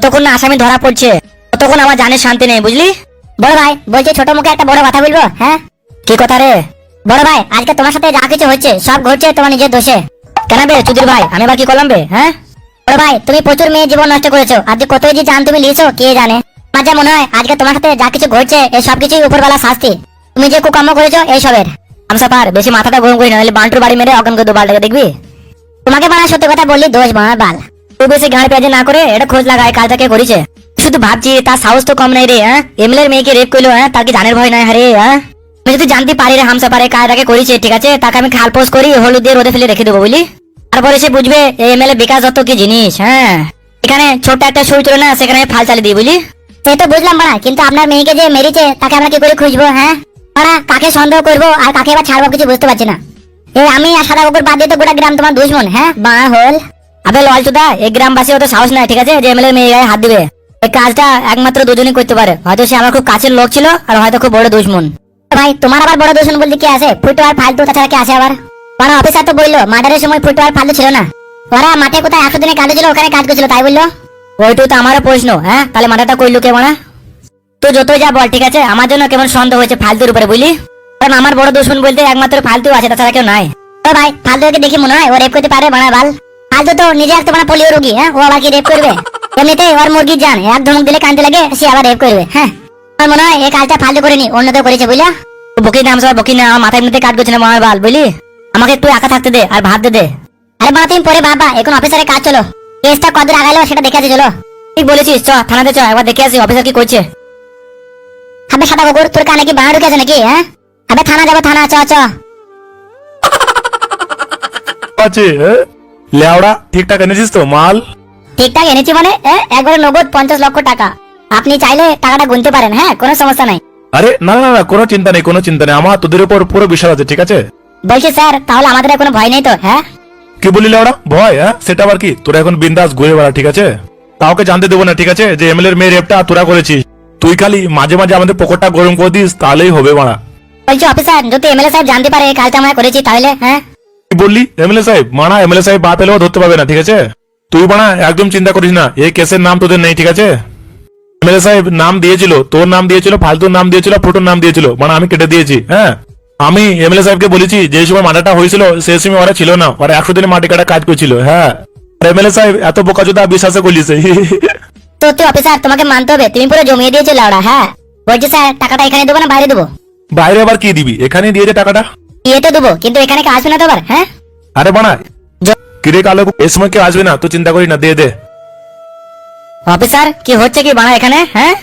ততক্ষণ না আসামি ধরা পড়ছে, ততক্ষণ আমার জানের শান্তি নেই, বুঝলি? বড় ভাই, বলছি ছোট মুখে একটা বড় কথা বলব হ্যাঁ? কি কথা রে? বড় ভাই, আজকে তোমার সাথে যা কিছু হচ্ছে সব ঘটছে তোমার নিজের দোষে। কেন বে, চুদির ভাই, আমি আবার কি করলাম বে হ্যাঁ? বড় ভাই, তুমি প্রচুর মেয়ে জীবন নষ্ট করেছ, আর যে কতই যে জান তুমি লিয়েছো, কে জানে? আমার যা মনে হয়, আজকে তোমার সাথে যা কিছু ঘটছে, এই সব কিছুই উপরবেলা শাস্তি। তুমি যে কুকর্ম করেছ, এই সবের। আমসা পার বেশি মাথাটা গরম করি না বান্টুর বাড়ি মেরে অজ্ঞান করে বালটাকে দেখবি? তোমাকে বানা সত্যি কথা বললি, দোষ বানার বাল। তুই বেশি গাড়ি পেঁয়াজি না করে, এটা খোঁজ লাগায় কাজটা কে করেছে? শুধু ভাবছি, তার সাহস তো কম নাই রে হ্যাঁ? এমএলএর মেয়েকে রেপ করল হ্যাঁ? তার কি জানের ভয় নাই হ্যাঁ হ্যাঁ? আমি যদি জানতে পারি রে, হামসা পারে কাজটাকে করেছে, ঠিক আছে? তাকে আমি খাল পোষ করি, হলুদ দিয়ে রোদে ফেলে রেখে দেবো, বুঝলি? তারপরে সে বুঝবে, এই এমএলএ বিকাশ দত্ত কি জিনিস হ্যাঁ? এখানে ছোট্ট একটা সুই ছিল না, সেখানে ফাল চালিয়ে দিই বুঝলি? সে তো বুঝলাম বাড়া, কিন্তু আপনার মেয়েকে যে মেরেছে, তাকে আমরা কি করে খুঁজবো হ্যাঁ? বাড়া, কাকে সন্দেহ করব আর কাকে এবার ছাড়বো কিছু বুঝতে পারছি না। এই আমি আর সাদা কুকুর বাদ দিয়ে তো গোটা গ্রাম তোমার দুশ্মন হ্যাঁ? বা হল। আবে ললচুদা এই গ্রামবাসী অত সাহস নাই, ঠিক আছে? যে এমএলএ মেয়ে গায়ে হাত দিবে। এই কাজটা একমাত্র দুজনই করতে পারে। হয়তো সে আমার খুব কাছের লোক ছিল, আর হয়তো খুব বড় দুশ্মন। ভাই, তোমার আবার বড় দূষণ বলতে কি আছে? ফুটো আর ফালতু তাছাড়া কি আছে আবার? বড় অফিসার তো বলল, মার্ডারের সময় ফুটো আর ফালতু ছিল না। ওরা মাঠে কোথায় একশো দিনে কাজ ছিল, ওখানে কাজ করছিল, তাই বলল? ওইটু তো আমারও প্রশ্ন হ্যাঁ? তাহলে মাথাটা কইলু কে মানা? তুই যতই যা বল, ঠিক আছে? আমার জন্য কেমন সন্দেহ হয়েছে ফালতুর উপরে, বুঝলি? কারণ আমার বড় দুশ্মন বলতে একমাত্র ফালতু আছে, তাছাড়া কেউ নাই। ভাই, ফালতুকে দেখি মনে হয় ও রেপ করতে পারে বানা বাল। ফালতু তো নিজে একটা মানে পোলিও রোগী হ্যাঁ? ও আবার কি রেপ করবে? এমনিতে ওর মুরগির জান এক ধমক দিলে কানতে লাগে, সে আবার রেপ করবে হ্যাঁ? আমার মনে হয় এই কাজটা ফালতু করেনি অন্য তো করেছে, বুঝলা? বকি নাম সব বকি না আমার মাথায় মধ্যে কাট করছে না মামার বাল, বুঝলি? আমাকে একটু একা থাকতে দে, আর ভাত দে। আরে মা তুমি পরে ভাবা এখন অফিসারে কাজ চলো। কেসটা কদূর আগালো সেটা দেখে আছে চলো। ঠিক বলেছিস, চ, থানাতে চ, একবার দেখে আসি অফিসার কি করছে। হবে সাদা কুকুর, তোর কানে কি বাঁড় ঢুকেছে নাকি হ্যাঁ? হবে থানা যাব, থানা, চ চ। আছে এ? লেওড়া ঠিকঠাক এনেছিস তো? মাল? ঠিকঠাক এনেছি মানে একবারে নগদ পঞ্চাশ লক্ষ টাকা। আপনি চাইলে টাকাটা গুনতে পারেন হ্যাঁ? কোনো সমস্যা নাই। আরে না না না কোনো চিন্তা নেই কোনো চিন্তা নেই। আমার তোদের উপর পুরো বিশ্বাস আছে ঠিক আছে? বলছি স্যার তাহলে আমাদের কোনো ভয় নেই তো হ্যাঁ? কি বলি লেওড়া? ভয় হ্যাঁ? সেটা আবার কি? তোরা এখন বিন্দাস ঘুরে বেড়া ঠিক আছে? কাউকে জানতে দেবো না ঠিক আছে? যে এমএলএ এর মেয়ে রেপটা তোরা করেছিস। তুই খালি মাঝে মাঝে আমাদের পকেটটা গরম করে দিস তাহলেই হবে মারা বলছি অফিসার যদি এমএলএ সাহেব জানতে পারে কাজটা আমরা করেছি তাহলে হ্যাঁ? বললি? এমএলএ সাহেব মানা এমএলএ সাহেব বাপ এলেও ধরতে পারবে না ঠিক আছে? তুই বানা একদম চিন্তা করিস না এই কেসের নাম তোদের নেই ঠিক আছে? এমএলএ সাহেব নাম দিয়েছিল তোর নাম দিয়েছিল ফালতুর নাম দিয়েছিল ফটোর নাম দিয়েছিল মানে আমি কেটে দিয়েছি হ্যাঁ? আমি এমএলএ সাহেবকে বলেছি যে সময় মাটাটা হয়েছিল সেই সময় ওরা ছিল না ওরা একশো দিনে মাটি কাটা কাজ করছিল হ্যাঁ? এমএলএ সাহেব এত বোকা জোদা বিশ্বাসে করলিস সত্যি অফিসার তোমাকে মানতে হবে তুমি পুরো জমিয়ে দিয়েছ লাউড়া হ্যাঁ? বলছি স্যার টাকাটা এখানে দেবো না বাইরে দেবো? বাইরে আবার কি দিবি? এখানে দিয়েছে টাকাটা। দিয়ে দেবো কিন্তু এখানে কি আসবে না তো আবার হ্যাঁ? আরে বানা কিরে কালো এই সময় কেউ আসবে না তুই চিন্তা করি না দিয়ে দে। অফিসার কি হচ্ছে কি বাড়া এখানে হ্যাঁ?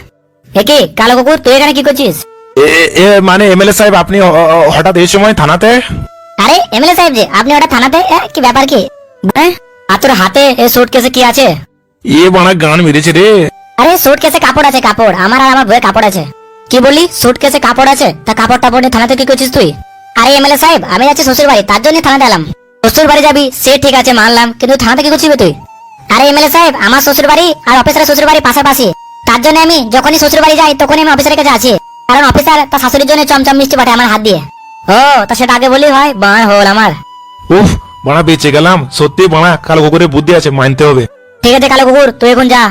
এ কি কালো কুকুর তুই এখানে কি করছিস? এ- এ- এ মানে এমএলএ সাহেব আপনি হঠাৎ এই সময় থানাতে? আরে এমএলএ সাহেব যে আপনি ওটা থানাতে? কি ব্যাপার কি? আর তোর হাতে এই সুট কেসে কি আছে? এ বানা গান মেরেছে রে। আরে সুট কেসে কাপড় আছে কাপড় আমার আর আমার বইয়ে কাপড় আছে। কি সুট কেসে কাপড় আছে? তা কাপড় টাপড় নিয়ে থানাতে কি করছিস তুই? আরে এমএলএ সাহেব আমি যাচ্ছি শ্বশুর বাড়ি তার জন্য থানাতে এলাম। শ্বশুর বাড়ি যাবি সে ঠিক আছে মানলাম কিন্তু থানাতে কি করছিস বে তুই? আরে এমএলএ সাহেব আমার শ্বশুর বাড়ি আর অফিসারের শ্বশুর বাড়ি পাশাপাশি। তার জন্য আমি যখনই শ্বশুর বাড়ি যাই তখনই আমি অফিসারের কাছে আছি কারণ অফিসার তার শাশুড়ির জন্য চমচম মিষ্টি পাঠায় আমার হাত দিয়ে। ও তা সেটা আগে বলি হয় বাঁ হল আমার। উফ বানা বেঁচে গেলাম সত্যি বানা কালো কুকুরের বুদ্ধি আছে মানতে হবে। ঠিক আছে কালো কুকুর তুই এখন যা।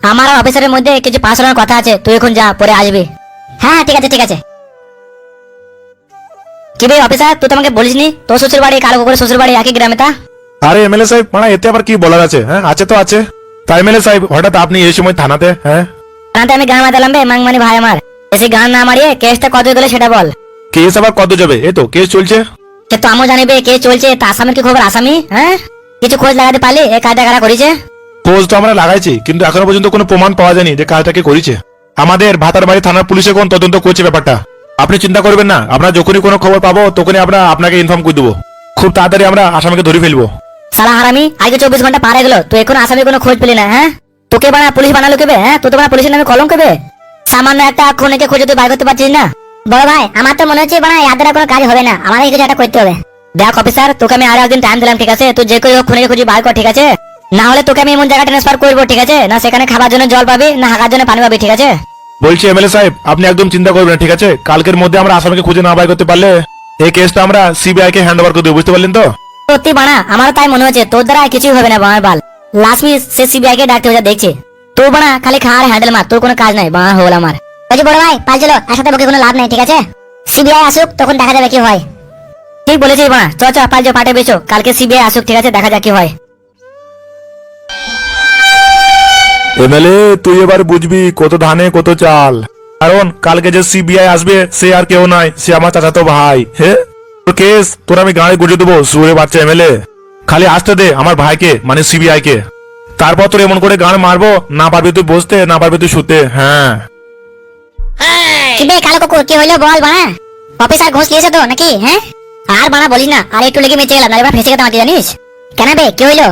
আমার অফিসারের মধ্যে কিছু পার্সোনাল কথা আছে তুই এখন যা পরে আসবি। হ্যাঁ ঠিক আছে ঠিক আছে। কি ভাই অফিসার তুই বলিসনি তোর শ্বশুর বাড়ি কালো কুকুরের শ্বশুর বাড়ি একই গ্রামে তা আরে এমএলএ সাহেব মানে এতে আবার কি বলার আছে হ্যাঁ আছে তো আছে তাই এমএলএ সাহেব হঠাৎ আপনি এই সময় থানাতে হ্যাঁ থানাতে আমি গান মাতালাম বে মাংমানি ভাই আমার বেশি গান না মারিয়ে কেসটা কত গেলে সেটা বল কেস আবার কত যাবে এই তো কেস চলছে সে তো আমিও জানিবে কে চলছে তা আসামের কি খবর আসামি হ্যাঁ কিছু খোঁজ লাগাতে পারলি এ কাজটা কারা করেছে খোঁজ তো আমরা লাগাইছি কিন্তু এখনও পর্যন্ত কোনো প্রমাণ পাওয়া যায়নি যে কাজটাকে করেছে আমাদের ভাতার বাড়ি থানার পুলিশে কোন তদন্ত করছে ব্যাপারটা আপনি চিন্তা করবেন না, আমরা যখনই কোনো খবর পাবো, তখনই আমরা আপনাকে ইনফর্ম করে দেবো। খুব তাড়াতাড়ি আমরা আসামিকে ধরে ফেলব। সালা হারামি, আগে চব্বিশ ঘণ্টা পার হয়ে গেলো, তুই এখন আসামি কোনো খোঁজ পেলি না হ্যাঁ? তোকে বানা পুলিশ বানালো কেবে হ্যাঁ? তোকে বানা পুলিশের নামে কলম কেবে? সামান্য একটা খুনিকে খুঁজে তুই বার করতে পারছিস না? বড় ভাই, আমার তো মনে হচ্ছে বানা ইয়াদের কোনো কাজ হবে না আমাদের কিছু একটা করতে হবে। দেখ অফিসার তোকে আমি আরও একদিন টাইম দিলাম, ঠিক আছে? তুই যে কেউ খুনিকে খুঁজে বার কর, ঠিক আছে? না হলে তোকে আমি এমন জায়গা ট্রান্সফার করব, ঠিক আছে? না সেখানে খাবার জন্য জল পাবি, না হাঁকার জন্য পানি পাবি, ঠিক আছে? বলছি এমএলএ সাহেব, আপনি একদম চিন্তা করবেন ঠিক আছে? কালকের মধ্যে আমরা আসামিকে খুঁজে না বার করতে পারলে এই কেসটা আমরা সিবিআই কে হ্যান্ড ওভার করে দেবো, বুঝতে পারলেন তো? সত্যি বানা আমারও তাই মনে হচ্ছে, তোর দ্বারা কিছুই হবে না বাবার বাল। লাস্ট মিস সে সিবিআই কে ডাকতে হয়ে দেখছে। তুই বানা খালি খা আর হ্যান্ডেল মার, তোর কোনো কাজ নাই বানা হল আমার। বলছি, বড় ভাই, পাল চলো, একসাথে বকে কোনো লাভ নাই, ঠিক আছে? সিবিআই আসুক, তখন দেখা যাবে কি হয়। ঠিক বলেছিস বানা চ চ, পাল পাটে বেচো, কালকে সিবিআই আসুক, ঠিক আছে, দেখা যাক কি হয়। এমএলএ, তুই এবার বুঝবি কত ধানে, কত চাল। কারণ কালকে যে সিবিআই আসবে, সে আর কেউ নয়, সে আমার চাচাতো ভাই। হে? তোর কেস? তোর আমি গাড়ি গুজে দেবো, সুরে বাচ্চা এমএলএ। খালি আসতে দে আমার ভাইকে মানে সিবিআই কে তারপর তোর এমন করে গান মারবো, না পারবি তুই বসতে, না পারবি তুই শুতে হ্যাঁ। কি বে কালো কুকুর, কি হইল বল বানা অফিসার ঘুষ নিয়েছে তো, নাকি হ্যাঁ? আর বানা বলিস না, আর একটু লেগে মেচে গেলাম না এবার ফেসে গেতাম জানিস? কেন বে, কি হইল?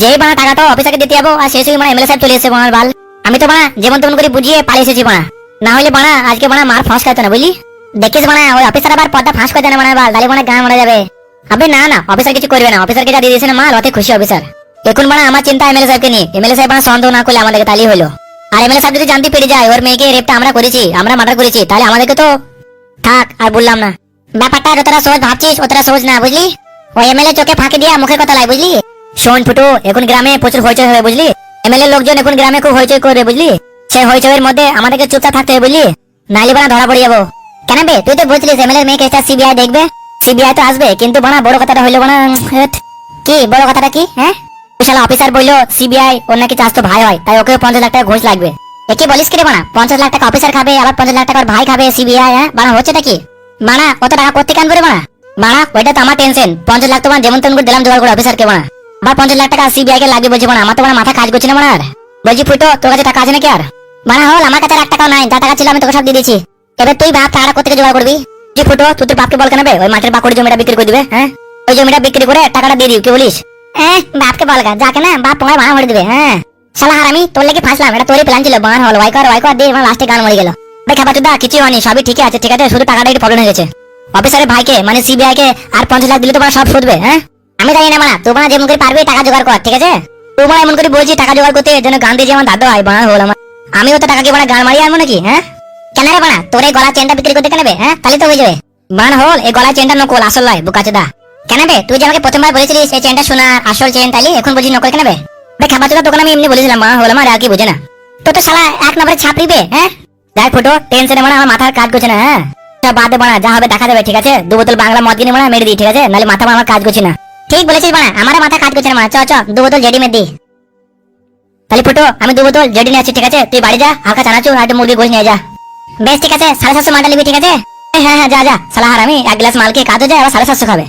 যেই বানা টাকাটা অফিসারকে দিতে যাব, আর শেষ মানে এমএলএ সাহেব চলে এসেছে বানার বাল। আমি তো বানা যেমন তেমন করে বুঝিয়ে পালিয়ে এসেছি বানা। না হলে বানা, আজকে বানা মার ফাঁস খাইতো না, বুঝলি? দেখিস বানা, ওই অফিসার আবার পর্দা ফাঁস করে না বানার বাল, তাহলে বানা গান মারা যাবে। আবে না না অফিসার কিছু করবে না অফিসারকে যা দিয়ে দিয়েছে না মাল অতে খুশি অফিসার এখন বানা আমার চিন্তা এমএলএ সাহেবকে নিয়ে। এমএলএ সাহেব বানা সন্দেহ না করলে আমাদেরকে তাহলেই হলো। আর এমএলএ সাহেব যদি জানতে পেরে যায়, ওর মেয়েকে রেপটা আমরা করেছি, আমরা মার্ডার করেছি, তাহলে আমাদেরকে তো থাক, আর বললাম না। ব্যাপারটা যতটা সহজ ভাবছিস, অতটা সহজ না, বুঝলি? ওই এমএলএ চোখে ফাঁকি দিয়া মুখের কথা লাই, বুঝলি? শোন ফুটু, এখন গ্রামে প্রচুর হইচই হবে, বুঝলি? এমএলএ লোকজন এখন গ্রামে খুব হইচই করবে, বুঝলি? সেই হইচইয়ের মধ্যে আমাদেরকে চুপচাপ থাকতে হবে, বুঝলি? নাইলে বানা ধরা পড়ে যাব। কেন বে? তুই তো বলছিলিস এমএলএ মেয়ে কেসটা সিবিআই দেখবে? সিবিআই তো আসবে, কিন্তু বানা বড় কথাটা হইল বানা কি, বড় কথাটা কি হ্যাঁ? বিশাল অফিসার বলল সিবিআই ওর নাকি চাষ তো ভাই হয়, তাই ওকে পঞ্চাশ লাখ টাকা ঘুষ লাগবে। এ কি বলিস কি রে বানা পঞ্চাশ লাখ টাকা অফিসার খাবে, আবার পঞ্চাশ লাখ টাকা ভাই খাবে সিবিআই হ্যাঁ? বানা হচ্ছেটা কি? মানা, অত টাকা করতে কান করে মানা? মানা, ওইটা তো আমার টেনশন পঞ্চাশ লাখ তোমার যেমন তেমন করে দিলাম, জোগাড় করে অফিসারকে মানা। আবার পঞ্চাশ লাখ টাকা সিবিআই কে লাগবে বলছি আমার তো মানা মাথা কাজ করছে না মানা আর। বলছি, ফুটো, তোর কাছে টাকা আছে নাকি আর? বানা, হল, আমার কাছে এক টাকাও নাই, যা টাকা ছিল আমি তোকে সব দিয়ে দিয়েছি। এবার তুই ভাব টাকাটা কোথেকে জোগাড় করবি? জি ফুটো, তুই তোর বাপকে বল কেন ওই মাঠের বাকুড়ি জমিটা বিক্রি করে দিবে হ্যাঁ? ওই জমিটা বিক্রি করে টাকাটা দিয়ে দিও কি বলিস? হ্যাঁ বাপকে বলগা যাকে না, বাপ তোমায় ভাড়া ভরে দিবে হ্যাঁ? শালা হারামি, তোর লেগে ফাঁসলাম, এটা তোরই প্ল্যান ছিল, বান, হল, ওয়াইকর ওয়াইকর, দিয়ে আমার লাস্টে গান মরে গেল। ভাই খাবার চুদা কিছু হয়নি, সবই ঠিক আছে ঠিক আছে, শুধু টাকাটা একটু প্রবলেম হয়ে গেছে। অফিসারের ভাইকে মানে সিবিআই কে, আর পঞ্চাশ লাখ দিলে তো সব শুধবে হ্যাঁ? আমি জানি না মানা তোমরা যেমন করে পারবে টাকা জোগাড় কর, ঠিক আছে? তোমার এমন করে বলছি টাকা জোগাড় করতে, যেন গান দিয়ে আমার দাদু হয় বানা হল আমার আমিও তো টাকাকে বানা গান মারিয়ে আনব নাকি হ্যাঁ? কেন রে বানা তোর এই গলা চেনটা বিক্রি করতে কেন বে হ্যাঁ? তাহলে তো হয়ে যাবে। বান হল, এই গলায় চেনটা নকল, আসল নয়, বুকাচুদা। কেন বে, তুই যে আমাকে প্রথমবার বলেছিলিস এই চেনটা শোনা আসল চেন, তাইলে এখন বুঝি নকল কেন বে? খাবার চুদা দোকান আমি এমনি বলেছিলাম মা হল আমার আর কি বুঝে না। তো তো শালা এক নম্বরে ছাপড়ি বে হ্যাঁ? দেখ ফটো টেনশনে মানে আমার মাথার কাজ করছে না হ্যাঁ? বাদ দে বানা যা হবে দেখা যাবে, ঠিক আছে? দু বোতল বাংলা মদ কিনে মানে মেরে দিই, ঠিক আছে? নাহলে মাথা আমার কাজ করছে না। ঠিক বলেছিস বানা আমার মাথা কাজ করছে না চ চ দু বোতল জেডিমেট দি। তাহলে ফুটো, আমি দু বোতল জেডি নিয়ে আছি ঠিক আছে? তুই বাড়ি যা, হালকা চানাচুর আর মুরগি গোশ নিয়ে যা। বেশ, ঠিক আছে সাড়ে সাতশো মালটা নিবি, ঠিক আছে? হ্যাঁ হ্যাঁ যা যা। সালাহার, আমি এক গ্লাস মাল খেয়ে কাজে যায় আবার সাড়ে সাতশো খাবে।